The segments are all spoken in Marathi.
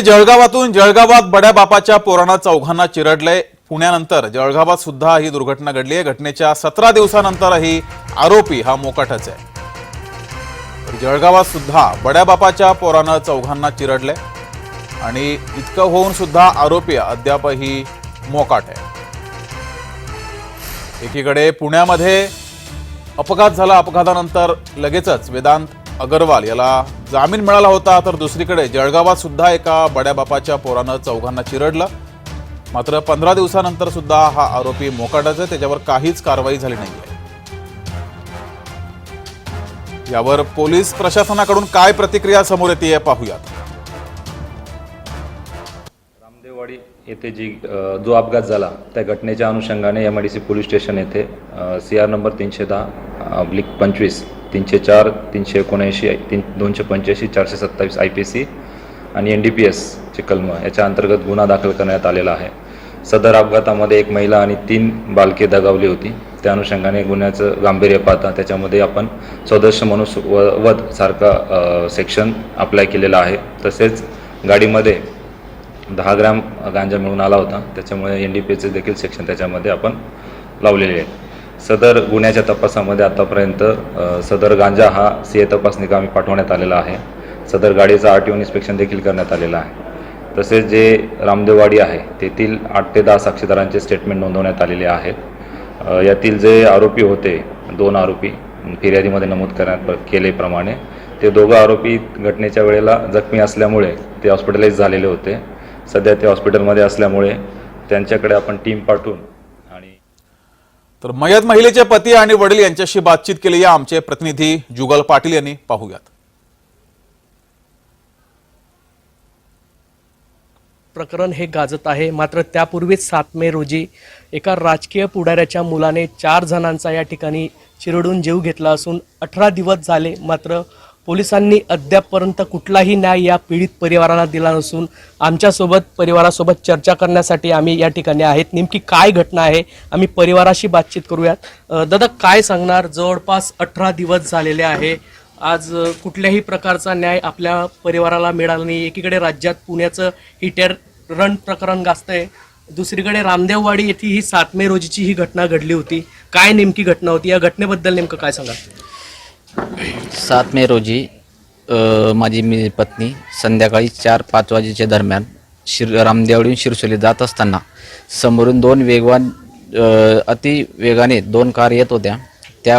जळगावातून जळगावात बड्या बापाच्या पोरानं चौघांना चिरडलंय पुण्यानंतर जळगावात सुद्धा ही दुर्घटना घडली आहे. घटनेच्या सतरा दिवसानंतरही आरोपी हा मोकाटच आहे. जळगावात सुद्धा बड्या बापाच्या पोरानं चौघांना चिरडलंय आणि इतकं होऊन सुद्धा आरोपी अद्यापही मोकाट आहे. एकीकडे पुण्यामध्ये अपघात झाला. अपघातानंतर लगेचच वेदांत अगरवाल याला जामीन मिळाला होता तर दुसरीकडे जळगावात सुद्धा एका बड्या बापाच्या पोरानं चौघांना चिरडलं. मात्र पंधरा दिवसानंतर सुद्धा हा आरोपी मोकाटाचा त्याच्यावर काहीच कारवाई झाली नाहीये. यावर पोलीस प्रशासनाकडून काय प्रतिक्रिया समोर येते पाहूयात. रामदेववाडी येथे जी जो अपघात झाला त्या घटनेच्या अनुषंगाने M I D C police station येथे सी आर नंबर तीनशे दहा अब्लिक पंचवीस तीनशे चार तीनशे एकोणऐंशी तीन दोनशे पंच्याऐंशी चारशे सत्तावीस आय पी सी आणि एन डी पी एसचे कलम याच्या अंतर्गत गुन्हा दाखल करण्यात आलेला आहे. सदर अपघातामध्ये एक महिला आणि तीन बालके दगावली होती. त्या अनुषंगाने गुन्ह्याचं गांभीर्य पाहता त्याच्यामध्ये आपण सदस्य मनुस व वध सारखा सेक्शन अप्लाय केलेला आहे. तसेच गाडीमध्ये दहा ग्रॅम गांजा मिळून आला होता. त्याच्यामुळे एन डी पी एचे देखील सेक्शन त्याच्यामध्ये आपण लावलेले आहे सदर गुन्ह्याच्या तपासामध्ये आतापर्यंत सदर गांजा हा सी ए तपासणी कामी पाठवण्यात आलेला आहे. सदर गाडीचं आर टी ओ इन्स्पेक्शन देखील करण्यात आलेलं आहे. तसेच जे रामदेववाडी आहे तेथील आठ ते दहा साक्षीदारांचे स्टेटमेंट नोंदवण्यात आलेले आहेत. यातील जे आरोपी होते दोन आरोपी फिर्यादीमध्ये नमूद करण्यात केलेप्रमाणे ते दोघं आरोपी घटनेच्या वेळेला जखमी असल्यामुळे ते हॉस्पिटलाइज झालेले होते. सध्या ते हॉस्पिटलमध्ये असल्यामुळे त्यांच्याकडे आपण टीम पाठवून तर मयत महिलेचे पती आणि वडील यांच्याशी बातचीत केली. या आमचे प्रतिनिधी जुगल पाटील यांनी पाहूयात. प्रकरण हे गाजत आहे. मात्र त्यापूर्वीच सात मे रोजी एका राजकीय पुढाऱ्याच्या मुलाने चार जणांचा या ठिकाणी चिरडून जीव घेतला असून अठरा दिवस झाले मात्र पोलिसांनी अद्यापपर्यंत कुठलाही न्याय या पीडित परिवाराला दिला नसून आमच्यासोबत परिवारासोबत चर्चा करण्यासाठी आम्ही या ठिकाणी आहेत. नेमकी काय घटना आहे आम्ही परिवाराशी बातचीत करूयात. दादा काय सांगणार? जवळपास अठरा दिवस झालेले आहे. आज कुठल्याही प्रकारचा न्याय आपल्या परिवाराला मिळाला नाही एकीकडे राज्यात पुण्याचं हिटर रन प्रकरण गाजतंय. दुसरीकडे रामदेववाडी येथे ही सात मे रोजीची ही घटना घडली होती. काय नेमकी घटना होती? या घटनेबद्दल नेमकं काय सांगा सात मे रोजी अ, माझी मी पत्नी संध्याकाळी चार पाच वाजेच्या दरम्यान शिर रामदेवडीहून शिरसोली जात असताना समोरून दोन वेगवान अ, अति वेगाने दोन कार येत होत्या. त्या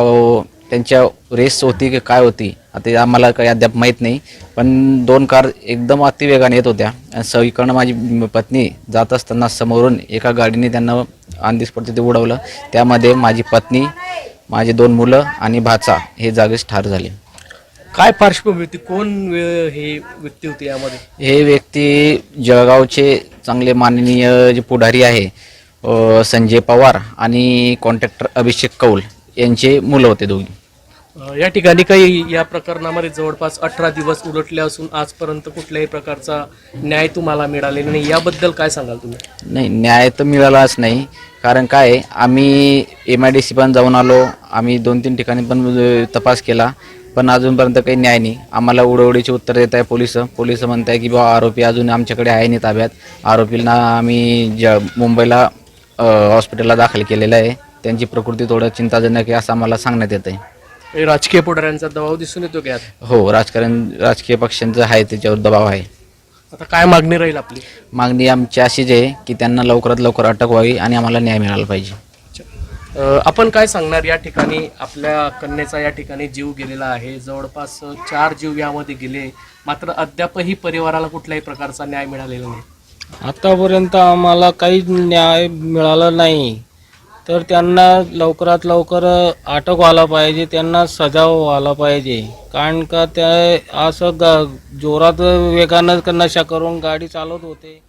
त्यांच्या रेस होती की काय होती आता हे आम्हाला काही अद्याप माहीत नाही पण दोन कार एकदम अतिवेगाने येत होत्या. आणि सगळीकडनं माझी म- पत्नी जात असताना समोरून एका गाडीने त्यांना ऑन पडते ते उडवलं. त्यामध्ये माझी पत्नी माझी दोन मुलं आणि भाचा हे जागेच ठार झाले. काय पार्श्वभूमी होती? कोण अ, हे व्यक्ती होती यामध्ये? हे व्यक्ती जळगावचे चांगले माननीय जे पुढारी आहे अ, संजय पवार आणि कॉन्ट्रॅक्टर अभिषेक कौल यांचे मुलं होते दोघी. या ठिकाणी काही या प्रकरणामध्ये जवळपास अठरा दिवस उलटले असून आजपर्यंत कुठल्याही प्रकारचा न्याय तुम्हाला मिळालेला नाही. याबद्दल काय सांगाल तुम्ही? नाही न्याय तर मिळालाच नाही. कारण काय आम्ही एम आय डी सी पण जाऊन आलो. आम्ही दोन तीन ठिकाणी पण तपास केला. पण अजूनपर्यंत काही न्याय नाही. आम्हाला उडवडीचे उत्तर देत आहे पोलीस. पोलीस म्हणत आहे की बा आरोपी अजून आमच्याकडे आहे नाही ताब्यात आरोपींना आम्ही ज मुंबईला हॉस्पिटलला दाखल केलेलं आहे. त्यांची प्रकृती थोडं चिंताजनक आहे असं आम्हाला सांगण्यात येत आहे हे राजकीय पुढाऱ्यांचा दबाव दिसून येतो की हो राजकारण राजकीय पक्षांचं आहे त्याच्यावर दबाव आहे. आता काय मागणी राहील आपली? मागणी आमची अशीच आहे की त्यांना लवकरात लवकर अटक व्हावी आणि आम्हाला न्याय मिळाला पाहिजे. अ, आपण काय सांगणार या ठिकाणी? आपल्या कन्येचा या ठिकाणी जीव गेलेला आहे. जवळपास चार जीव यामध्ये गेले. मात्र अद्यापही परिवाराला कुठल्याही प्रकारचा न्याय मिळालेला नाही. आतापर्यंत आम्हाला काहीच न्याय मिळाला नाही. तर त्यांना लवकरात लवकर अटक व्हायला पाहिजे त्यांना सजा व्हायला पाहिजे. कारण का त्या असं ग जोरात वेगानं नशा करून गाडी चालवत होते.